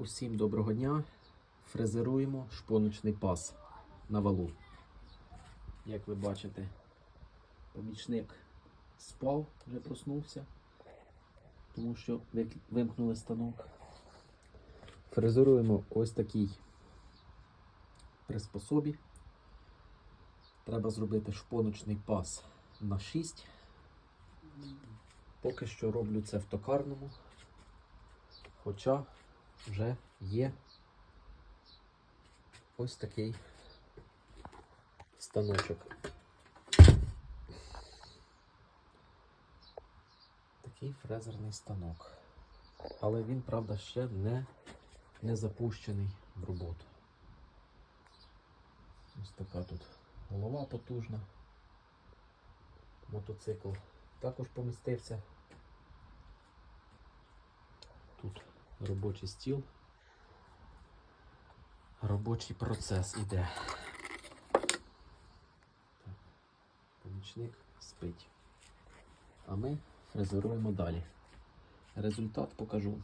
Усім доброго дня. Фрезеруємо шпоночний пас на валу. Як ви бачите, помічник спав, вже проснувся, тому що вимкнули станок. Фрезеруємо ось такий приспособі. Треба зробити шпоночний пас на 6. Поки що роблю це в токарному. Хоча вже є ось такий станочок. Такий фрезерний станок. Але він, правда, ще не, не запущений в роботу. Ось така тут голова потужна. Мотоцикл також помістився. Тут робочий стіл. Робочий процес іде. Помічник спить. А ми фрезеруємо далі. Результат покажу.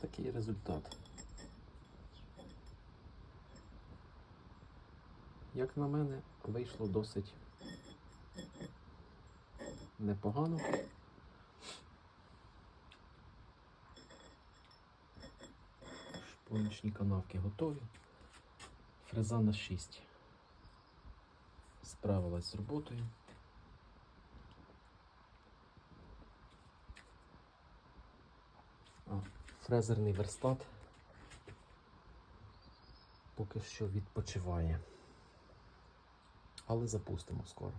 Такий результат. Як на мене, вийшло досить непогано. Шпоночні канавки готові. Фреза на 6. Справилась з роботою. Фрезерний верстат поки що відпочиває. Але запустимо скоро.